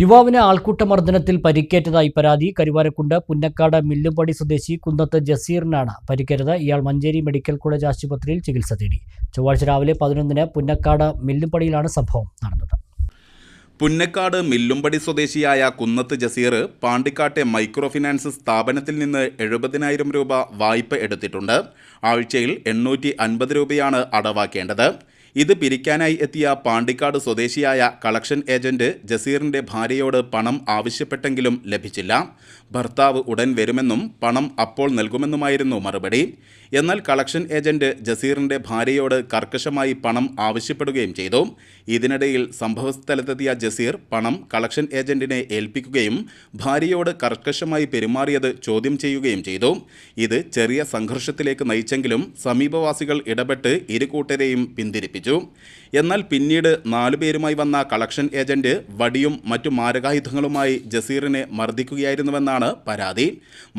യുവാവിന് ആൾക്കൂട്ടമർദ്ദനത്തിൽ പരിക്കേറ്റതായി പരാതി. കരുവാരക്കുണ്ട് പുന്നക്കാട് മില്ലുംപടി സ്വദേശി കുന്നത്ത് ജസീറിനാണ് പരിക്കേറ്റത്. ഇയാൾ മഞ്ചേരി മെഡിക്കൽ കോളേജ് ആശുപത്രിയിൽ ചികിത്സ തേടി. ചൊവ്വാഴ്ച രാവിലെ പതിനൊന്നിന് പുന്നക്കാട് മില്ലുംപടിയിലാണ് സംഭവം നടന്നത്. പുന്നക്കാട് മില്ലുംപടി സ്വദേശിയായ കുന്നത്ത് ജസീർ പാണ്ടിക്കാട്ടെ മൈക്രോ ഫിനാൻസ് സ്ഥാപനത്തിൽ നിന്ന് എഴുപതിനായിരം രൂപ വായ്പ എടുത്തിട്ടുണ്ട്. ആഴ്ചയിൽ എണ്ണൂറ്റി അൻപത് രൂപയാണ് അടവാക്കേണ്ടത്. ഇത് പിരിക്കാനായി എത്തിയ പാണ്ടിക്കാട് സ്വദേശിയായ കളക്ഷൻ ഏജന്റ് ജസീറിന്റെ ഭാര്യയോട് പണം ആവശ്യപ്പെട്ടെങ്കിലും ലഭിച്ചില്ല. ഭർത്താവ് ഉടൻ വരുമെന്നും പണം അപ്പോൾ നൽകുമെന്നുമായിരുന്നു മറുപടി. എന്നാൽ കളക്ഷൻ ഏജന്റ് ജസീറിന്റെ ഭാര്യയോട് കർക്കശമായി പണം ആവശ്യപ്പെടുകയും ചെയ്തു. ഇതിനിടയിൽ സംഭവസ്ഥലത്തെത്തിയ ജസീർ പണം കളക്ഷൻ ഏജന്റിനെ ഏൽപ്പിക്കുകയും ഭാര്യയോട് കർക്കശമായി പെരുമാറിയത് ചോദ്യം ചെയ്യുകയും ചെയ്തു. ഇത് ചെറിയ സംഘർഷത്തിലേക്ക് നയിച്ചെങ്കിലും സമീപവാസികൾ ഇടപെട്ട് ഇരു കൂട്ടരെയും പിന്തിരിപ്പിച്ചു. എന്നാൽ പിന്നീട് നാലുപേരുമായി വന്ന കളക്ഷൻ ഏജന്റ് വടിയും മറ്റു മാരകായുധങ്ങളുമായി ജസീറിനെ മർദ്ദിക്കുകയായിരുന്നുവെന്നാണ് പരാതി.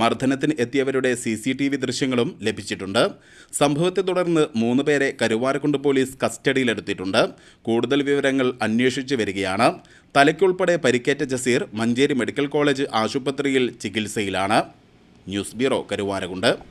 മർദ്ദനത്തിന് എത്തിയവരുടെ സി സി ടി വി ദൃശ്യങ്ങളും ലഭിച്ചിട്ടുണ്ട്. സംഭവത്തെ തുടർന്ന് മൂന്ന് പേരെ കരുവാരക്കുണ്ട് പോലീസ് കസ്റ്റഡിയിലെടുത്തിട്ടുണ്ട്. കൂടുതൽ വിവരങ്ങൾ അന്വേഷിച്ചു വരികയാണ്. തലയ്ക്കുൾപ്പെടെ പരിക്കേറ്റ ജസീർ മഞ്ചേരി മെഡിക്കൽ കോളേജ് ആശുപത്രിയിൽ ചികിത്സയിലാണ്. News bureau Karuvarakundu.